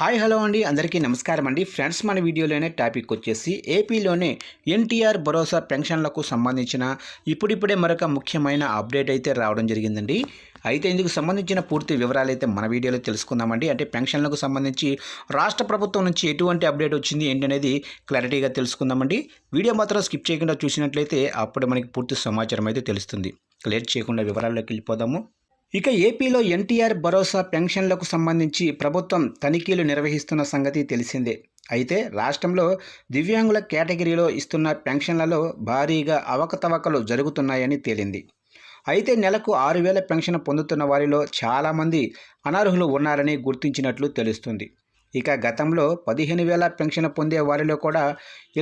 Hi hello అండి. అందరికీ నమస్కారం అండి. ఫ్రెండ్స్ మన వీడియోలోనే టాపిక్ వచ్చేసి ఏపీలోనే ఎన్టీఆర్ భరోసా పెన్షన్లకు సంబంధించిన ఇప్పుడిప్పుడే మరొక ముఖ్యమైన అప్డేట్ అయితే రావడం జరిగిందండి. అయితే ఇందుకు సంబంధించిన పూర్తి వివరాలు అయితే మన వీడియోలో తెలుసుకుందామండి. అంటే పెన్షన్లకు సంబంధించి రాష్ట్ర ప్రభుత్వం నుంచి ఎటువంటి అప్డేట్ వచ్చింది ఏంటనేది క్లారిటీగా తెలుసుకుందామండి. వీడియో మాత్రం స్కిప్ చేయకుండా చూసినట్లయితే అప్పుడు మనకి పూర్తి సమాచారం అయితే తెలుస్తుంది. లేట్ చేయకుండా వివరాల్లోకి వెళ్ళిపోదాము. ఇక ఏపీలో ఎన్టీఆర్ భరోసా పెన్షన్లకు సంబంధించి ప్రభుత్వం తనిఖీలు నిర్వహిస్తున్న సంగతి తెలిసిందే. అయితే రాష్ట్రంలో దివ్యాంగుల కేటగిరీలో ఇస్తున్న పెన్షన్లలో భారీగా అవకతవకలు జరుగుతున్నాయని తేలింది. అయితే నెలకు ఆరు వేల పెన్షన్ పొందుతున్న వారిలో చాలామంది అనర్హులు ఉన్నారని గుర్తించినట్లు తెలుస్తుంది. ఇక గతంలో పదిహేను వేల పెన్షన్ పొందే వారిలో కూడా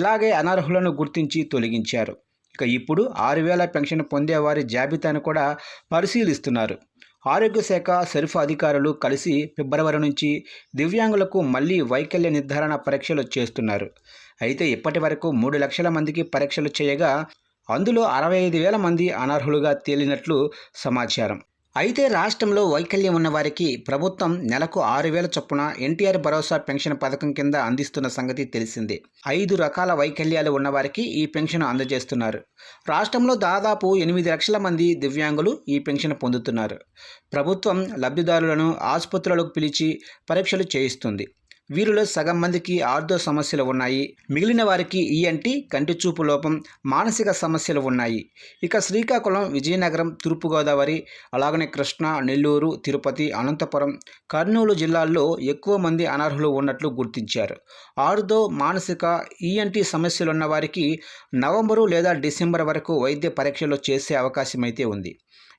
ఇలాగే అనర్హులను గుర్తించి తొలగించారు. ఇక ఇప్పుడు ఆరు వేల పెన్షన్ పొందే వారి జాబితాను కూడా పరిశీలిస్తున్నారు. ఆరోగ్య శాఖ సెర్ఫ్ అధికారులు కలిసి ఫిబ్రవరి నుంచి దివ్యాంగులకు మళ్ళీ వైకల్య నిర్ధారణ పరీక్షలు చేస్తున్నారు. అయితే ఇప్పటి వరకు మూడు లక్షల మందికి పరీక్షలు చేయగా అందులో అరవై ఐదు వేల మంది అనర్హులుగా తేలినట్లు సమాచారం. అయితే రాష్ట్రంలో వైకల్యం ఉన్న వారికి ప్రభుత్వం నెలకు ఆరు వేల చొప్పున ఎన్టీఆర్ భరోసా పెన్షన్ పథకం కింద అందిస్తున్న సంగతి తెలిసిందే. ఐదు రకాల వైకల్యాలు ఉన్నవారికి ఈ పెన్షన్ అందజేస్తున్నారు. రాష్ట్రంలో దాదాపు ఎనిమిది లక్షల మంది దివ్యాంగులు ఈ పెన్షన్ పొందుతున్నారు. ప్రభుత్వం లబ్ధిదారులను ఆసుపత్రులకు పిలిచి పరీక్షలు చేయిస్తుంది. వీరిలో సగం మందికి ఆర్థో సమస్యలు ఉన్నాయి. మిగిలిన వారికి ఈఎన్టీ కంటి చూపు లోపం మానసిక సమస్యలు ఉన్నాయి. ఇక శ్రీకాకుళం విజయనగరం తూర్పుగోదావరి అలాగనే కృష్ణా నెల్లూరు తిరుపతి అనంతపురం కర్నూలు జిల్లాల్లో ఎక్కువ మంది అనర్హులు ఉన్నట్లు గుర్తించారు. ఆర్థో మానసిక ఈఎన్టీ సమస్యలున్న వారికి నవంబరు లేదా డిసెంబర్ వరకు వైద్య పరీక్షలు చేసే అవకాశం అయితే ఉంది.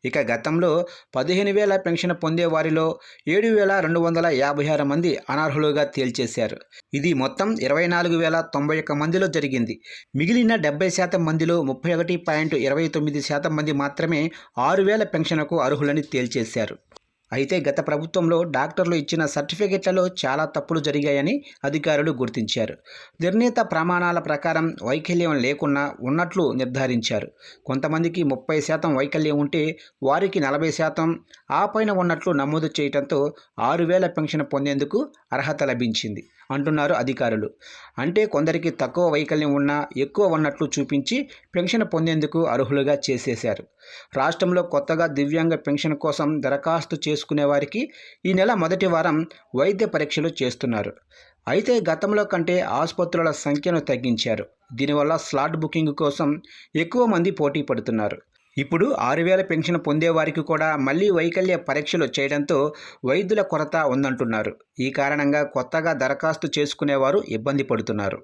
ఇక గతంలో పదిహేను వేల పెన్షన్ పొందే వారిలో ఏడు వేల రెండు వందల యాభై ఆరు మంది అనర్హులుగా తేల్చేశారు. ఇది మొత్తం ఇరవై నాలుగు వేల తొంభై ఒక్క మందిలో జరిగింది. మిగిలిన డెబ్బై శాతం మందిలో ముప్పై ఒకటి పాయింట్ ఇరవై తొమ్మిది శాతం మంది మాత్రమే ఆరు వేల పెన్షన్కు అర్హులని తేల్చేశారు. అయితే గత ప్రభుత్వంలో డాక్టర్లు ఇచ్చిన సర్టిఫికెట్లలో చాలా తప్పులు జరిగాయని అధికారులు గుర్తించారు. నిర్ణీత ప్రమాణాల ప్రకారం వైకల్యం లేకున్నా ఉన్నట్లు నిర్ధారించారు. కొంతమందికి ముప్పై శాతం వైకల్యం ఉంటే వారికి నలభై శాతం ఆ పైన ఉన్నట్లు నమోదు చేయడంతో ఆరు వేల పెన్షన్ పొందేందుకు అర్హత లభించింది అంటున్నారు అధికారులు. అంటే కొందరికి తక్కువ వైకల్యం ఉన్నా ఎక్కువ ఉన్నట్లు చూపించి పెన్షన్ పొందేందుకు అర్హులుగా చేసేశారు. రాష్ట్రంలో కొత్తగా దివ్యాంగ పెన్షన్ కోసం దరఖాస్తు చేసుకునే వారికి ఈ నెల మొదటి వారం వైద్య పరీక్షలు చేస్తున్నారు. అయితే గతంలో కంటే ఆసుపత్రుల సంఖ్యను తగ్గించారు. దీనివల్ల స్లాట్ బుకింగ్ కోసం ఎక్కువ మంది పోటీ పడుతున్నారు. ఇప్పుడు ఆరు వేల పెన్షన్ పొందేవారికి కూడా మళ్ళీ వైకల్య పరీక్షలు చేయడంతో వైద్యుల కొరత ఉందంటున్నారు. ఈ కారణంగా కొత్తగా దరఖాస్తు చేసుకునేవారు ఇబ్బంది పడుతున్నారు.